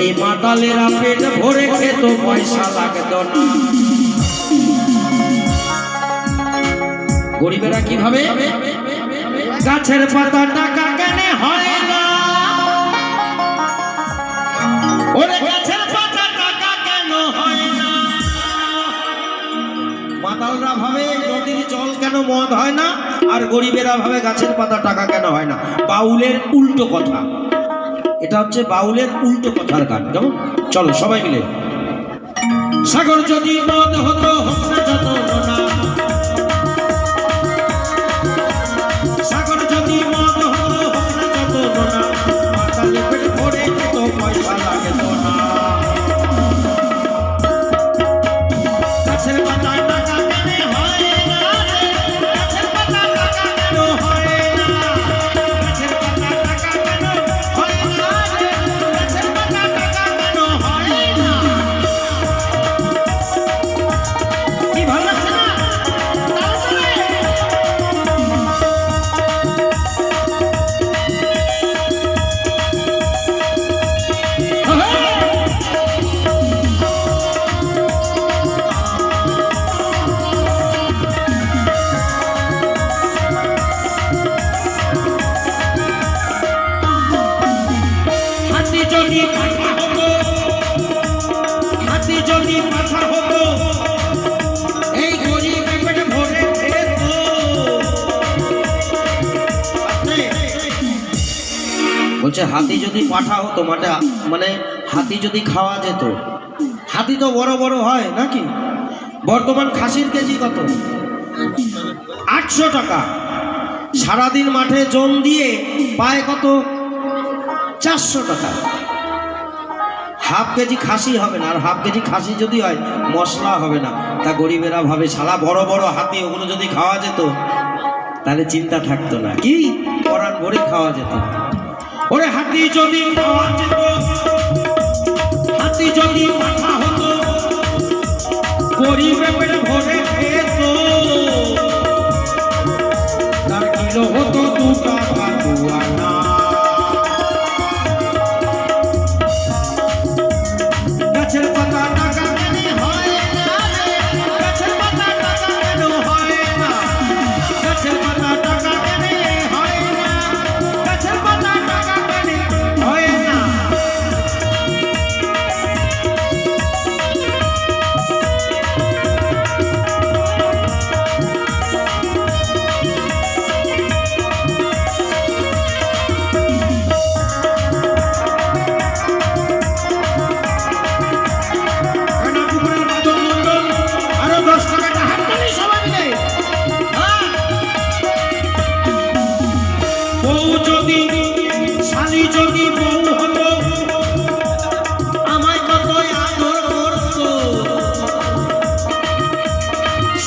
এই মাতালেরা পেট ভরে খেত, পয়সা লাগতো না। গরিবেরা কীভাবে? গাছের পাতা টাকা কেনে হয় মাতালরা ভাবে নদীর জল কেন মদ হয় না, আর গরিবেরা ভাবে গাছের পাতা টাকা কেন হয় না। বাউলের উল্টো কথা। এটা হচ্ছে বাউলের উল্টো কথার গান। কেমন? চলো সবাই মিলে। সাগর যদি মন হতো যত না। বলছে, হাতি যদি পাঠা হতো মানে মানে হাতি যদি খাওয়া যেত। হাতি তো বড় বড় হয় নাকি? বর্তমান খাসির কেজি কত? আটশো টাকা। সারাদিন মাঠে জোন দিয়ে পায় কত? চারশো টাকা। হাফ কেজি খাসি হবে না, আর হাফ কেজি খাসি যদি হয়, মশলা হবে না। তা গরিবেরা ভাবে সারা বড় বড় হাতি, ওগুলো যদি খাওয়া যেত, তাহলে চিন্তা থাকতো না। কি? পরাণ ভরে খাওয়া যেত। ওরে হাতি যদি খাওয়া হাতি যদি গরিবে ভরে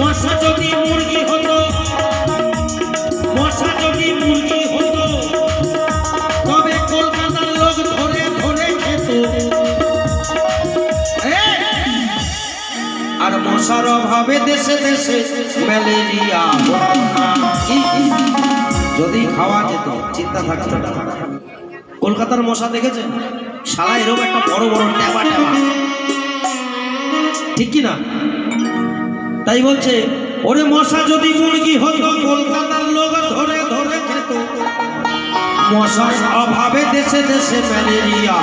মশা যদি হতো, মশা হতো, তবে কলকাতার লোক ধরে ধরে আর মশার অভাবে দেশে দেশে ম্যালেরিয়া যদি খাওয়া যেত, চিন্তা কলকাতার মশা দেখেছেন? শালা এরকম একটা বড় বড় ট্যাবা ট্যাবা। ঠিক কি না? তাই বলছে, ওরে মশা যদি মুরগি হতো, কলকাতার লোক ধরে ধরে খেত। মশার অভাবে দেশে দেশে ম্যালেরিয়া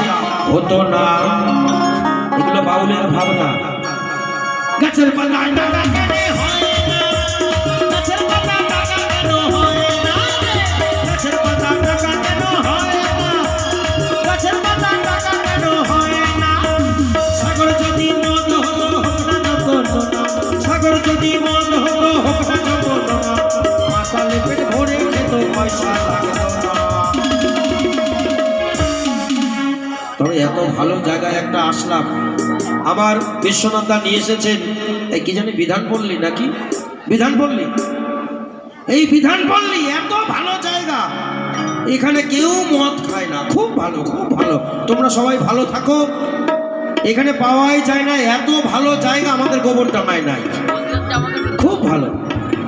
হতো না। এগুলো বাউলের ভাবনা। গাছের পাতায় তবে এত ভালো জায়গায় একটা আসলাম। আমার বিশ্বনাথ দা নিয়ে এসেছেন। এই কি জানি বিধান পল্লী নাকি? বিধান পল্লী। এই বিধান পল্লী, এত ভালো জায়গা। এখানে কেউ মদ খায় না। খুব ভালো খুব ভালো। তোমরা সবাই ভালো থাকো। এখানে পাওয়াই যায় না। এত ভালো জায়গা আমাদের গোবর গোবরডাঙ্গায় নাই। খুব ভালো।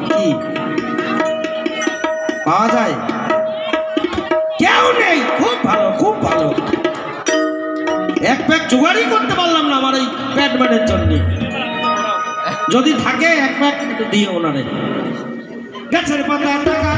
কি? পাওয়া যায়? কেউ প্যাক জোগাড়ই করতে পারলাম না আমার এই ব্যাটম্যানের জন্য। যদি থাকে, এক প্যাক দিয়ে ওনারে। গাছের পাতা টাকা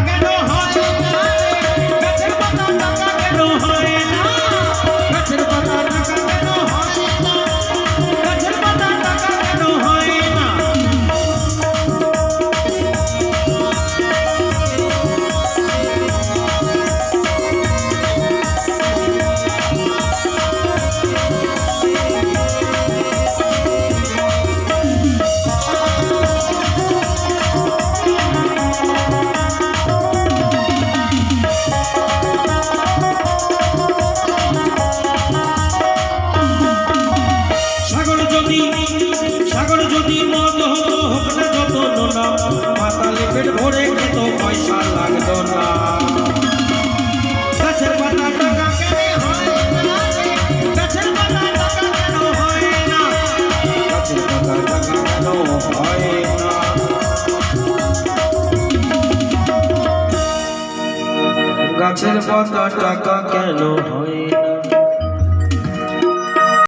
গাছের পাতা টাকা কেন হয় না?